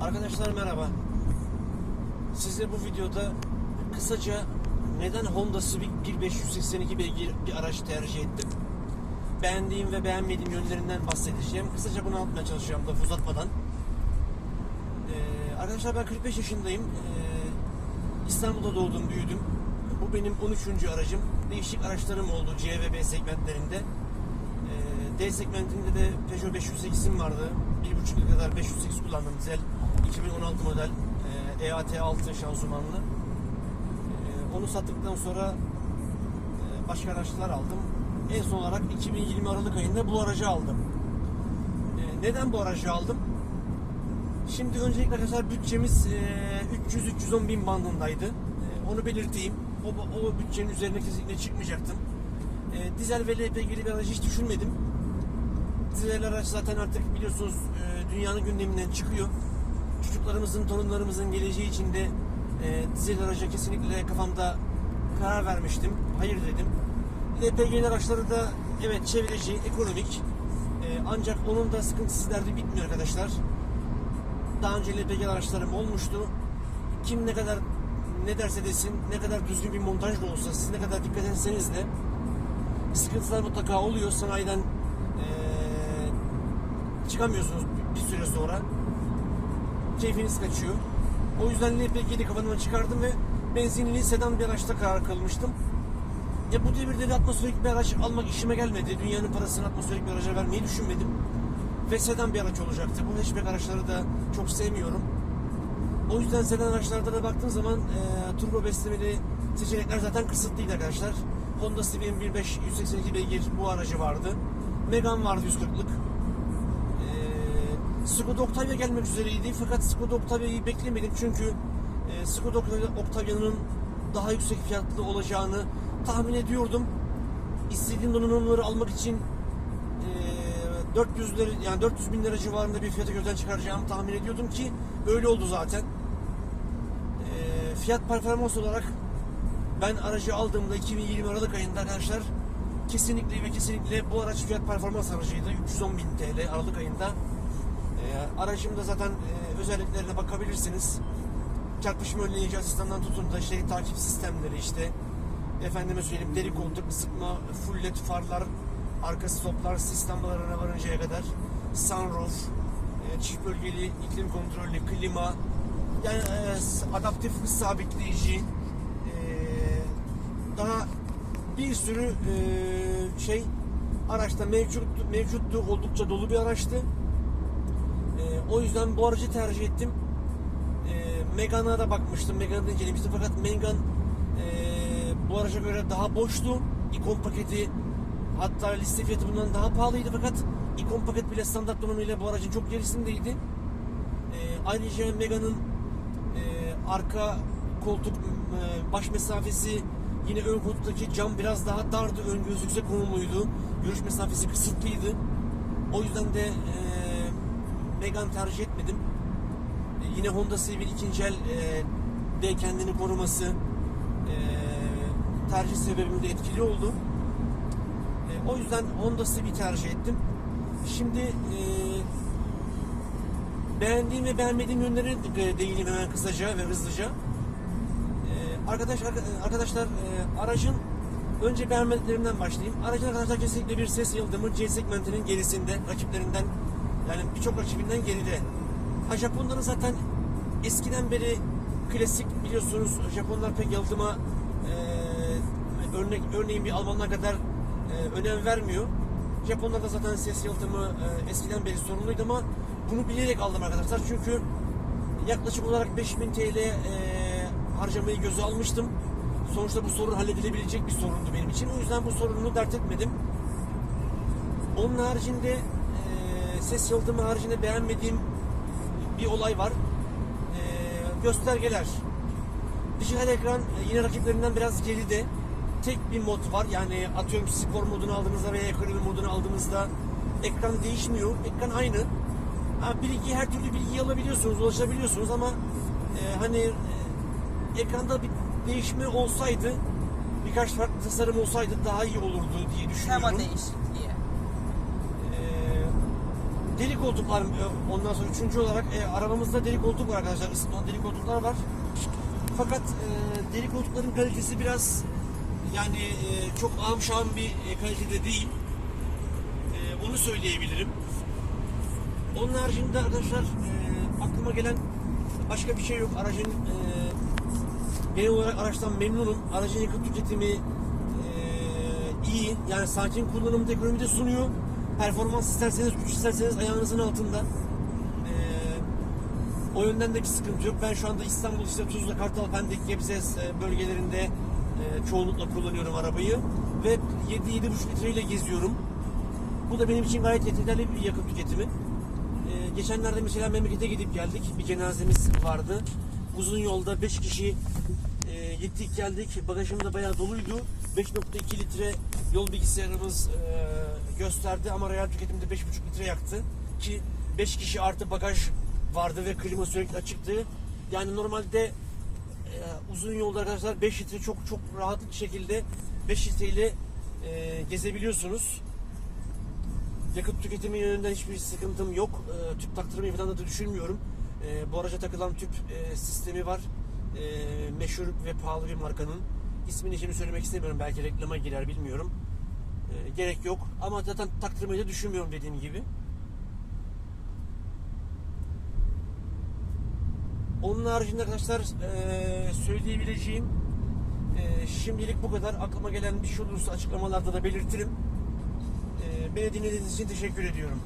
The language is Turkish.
Arkadaşlar merhaba. Size bu videoda kısaca neden Honda Civic 1582 beygir bir araç tercih ettim. Beğendiğim ve beğenmediğim yönlerinden bahsedeceğim. Kısaca bunu anlatmaya çalışacağım lafı uzatmadan. Ee, arkadaşlar ben 45 yaşındayım. Ee, İstanbul'da doğdum, büyüdüm. Bu benim 13. aracım. Değişik araçlarım oldu C ve B segmentlerinde. Ee, D segmentinde de Peugeot 508'im vardı. 1.5 yıl kadar 508 kullandım dizel. 2016 model e, EAT 6 şanzımanlı. Ee, onu sattıktan sonra e, başka araçlar aldım. En son olarak 2020 Aralık ayında bu aracı aldım. Neden bu aracı aldım? Şimdi öncelikle arkadaşlar bütçemiz e, 300-310 bin bandındaydı. E, Onu belirteyim. O, o bütçenin üzerine kesinlikle çıkmayacaktım. E, Dizel ve LPG'li bir aracı hiç düşünmedim. Dizel araç zaten artık biliyorsunuz e, dünyanın gündeminden çıkıyor. Çocuklarımızın, torunlarımızın geleceği için de e, dizel araca kesinlikle kafamda karar vermiştim. Hayır dedim. LPG'li araçları da evet çevreci, ekonomik. E, ancak onun da sıkıntısı derdi bitmiyor arkadaşlar. Daha önce LPG araçlarım olmuştu. Kim ne kadar ne derse desin, ne kadar düzgün bir montaj da olsa, siz ne kadar dikkat etseniz de sıkıntılar mutlaka oluyor. Sanayiden eee, çıkamıyorsunuz bir süre sonra. Keyfiniz kaçıyor. O yüzden LPG'li kafamdan çıkardım ve benzinli sedan bir araçta karar kılmıştım. Ya bu devirde de atmosferik bir araç almak işime gelmedi. Dünyanın parasını atmosferik bir araca vermeyi düşünmedim. Ve sedan bir araç olacaktı. Bu hatchback araçları da çok sevmiyorum. O yüzden sedan araçlarda da baktığım zaman e, turbo beslemeli seçenekler zaten kısıtlıydı arkadaşlar. Honda Civic'in 1.5 182 beygir bu aracı vardı. Megane vardı 140'lık. Skoda Octavia gelmek üzereydi fakat Skoda Octavia'yı beklemedim çünkü e, Skoda Octavia'nın daha yüksek fiyatlı olacağını tahmin ediyordum. İstediğim donanımları almak için e, 400 lira yani 400 bin lira civarında bir fiyatı gözden çıkaracağımı tahmin ediyordum ki öyle oldu zaten. E, fiyat performans olarak ben aracı aldığımda 2020 Aralık ayında arkadaşlar kesinlikle ve kesinlikle bu araç fiyat performans aracıydı. 310 bin TL Aralık ayında. E, aracımda zaten e, özelliklerine bakabilirsiniz. Çarpışma önleyici asistandan tutun da şey takip sistemleri işte efendime söyleyeyim deri koltuk ısıtma, full led farlar, arka stoplar, sistemlerine varıncaya kadar sunroof, e, çift bölgeli iklim kontrollü klima, yani e, adaptif hız sabitleyici, e, daha bir sürü e, şey araçta mevcut mevcuttu oldukça dolu bir araçtı. O yüzden bu aracı tercih ettim. E, Megane'a da bakmıştım, Megane'ı incelemiştim fakat Megane e, bu araca göre daha boştu. İkon paketi hatta liste fiyatı bundan daha pahalıydı fakat ikon paket bile standart donanımıyla bu aracın çok gerisindeydi. E, ayrıca Megane'ın e, arka koltuk e, baş mesafesi yine ön koltuktaki cam biraz daha dardı. Ön göz yüksek konumluydu. Görüş mesafesi kısıtlıydı. O yüzden de e, Megane tercih etmedim. E, yine Honda Civic ikinci el e, de kendini koruması e, tercih sebebimde etkili oldu. E, o yüzden Honda Civic tercih ettim. Şimdi e, beğendiğim ve beğenmediğim yönleri e, değineyim hemen kısaca ve hızlıca. E, arkadaş arkadaşlar e, aracın önce beğenmediklerimden başlayayım. Aracın arkadaşlar kesinlikle bir ses yıldımı C segmentinin gerisinde rakiplerinden yani birçok rakibinden geride. Ha Japonların zaten eskiden beri klasik biliyorsunuz Japonlar pek yalıtıma e, örnek örneğin bir Almanlar kadar e, önem vermiyor. Japonlar da zaten ses yalıtımı e, eskiden beri sorunluydu ama bunu bilerek aldım arkadaşlar çünkü yaklaşık olarak 5000 TL e, harcamayı göze almıştım. Sonuçta bu sorun halledilebilecek bir sorundu benim için. O yüzden bu sorunu dert etmedim. Onun haricinde ses yalıtımı haricinde beğenmediğim bir olay var. E, göstergeler. Dijital ekran yine rakiplerinden biraz geride. Tek bir mod var. Yani atıyorum spor modunu aldığınızda veya ekonomi modunu aldığınızda ekran değişmiyor. Ekran aynı. Ha, bilgi her türlü bilgiyi alabiliyorsunuz, ulaşabiliyorsunuz ama e, hani e, ekranda bir değişme olsaydı birkaç farklı tasarım olsaydı daha iyi olurdu diye düşünüyorum. Tema değişikliği. Deri koltuklar e, ondan sonra üçüncü olarak e, arabamızda deri koltuk var arkadaşlar. Isıtmalı deri koltuklar var. Fakat e, deri koltukların kalitesi biraz yani e, çok amşan bir e, kalitede değil. E, onu söyleyebilirim. Onun haricinde arkadaşlar e, aklıma gelen başka bir şey yok. Aracın e, genel olarak araçtan memnunum. Aracın yakıt tüketimi e, iyi. Yani sakin kullanımda ekonomide sunuyor. Performans isterseniz, güç isterseniz ayağınızın altında. E, o yönden de bir sıkıntı yok. Ben şu anda İstanbul, işte Tuzla, Kartal, Pendik, Gebze e, bölgelerinde e, çoğunlukla kullanıyorum arabayı. Ve 7-7,5 litreyle geziyorum. Bu da benim için gayet yeterli bir yakıt tüketimi. Ee, geçenlerde mesela memlekete gidip geldik. Bir cenazemiz vardı. Uzun yolda 5 kişi e, gittik geldik. Bagajım da bayağı doluydu. 5.2 litre yol bilgisayarımız e, gösterdi ama real tüketimde 5.5 litre yaktı. Ki 5 kişi artı bagaj vardı ve klima sürekli açıktı. Yani normalde e, uzun yolda arkadaşlar 5 litre çok çok rahat bir şekilde 5 litreyle e, gezebiliyorsunuz. Yakıt tüketimi yönünden hiçbir sıkıntım yok. E, tüp taktırmayı falan da düşünmüyorum. E, bu araca takılan tüp e, sistemi var. E, meşhur ve pahalı bir markanın. İsmini şimdi söylemek istemiyorum. Belki reklama girer bilmiyorum. E, gerek yok. Ama zaten taktırmayı da düşünmüyorum dediğim gibi. Onun haricinde arkadaşlar e, söyleyebileceğim e, şimdilik bu kadar. Aklıma gelen bir şey olursa açıklamalarda da belirtirim. E, beni dinlediğiniz için teşekkür ediyorum.